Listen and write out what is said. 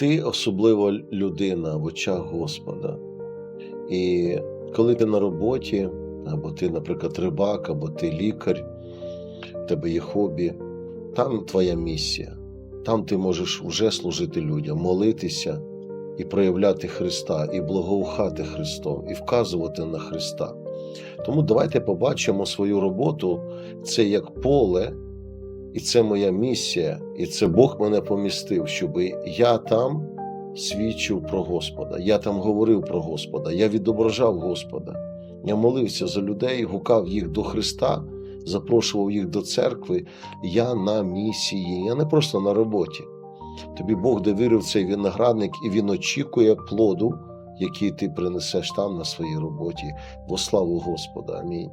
ти особлива людина в очах Господа. І коли ти на роботі, або ти, наприклад, рибак, або ти лікар, в тебе є хобі, там твоя місія. Там ти можеш вже служити людям, молитися і проявляти Христа, і благоухати Христом, і вказувати на Христа. Тому давайте побачимо свою роботу це як поле, і це моя місія, і це Бог мене помістив, щоб я там свідчив про Господа. Я там говорив про Господа, я відображав Господа. Я молився за людей, гукав їх до Христа, запрошував їх до церкви. Я на місії, я не просто на роботі. Тобі Бог довірив цей виноградник, і він очікує плоду, який ти принесеш там на своїй роботі. Во славу Господа. Амінь.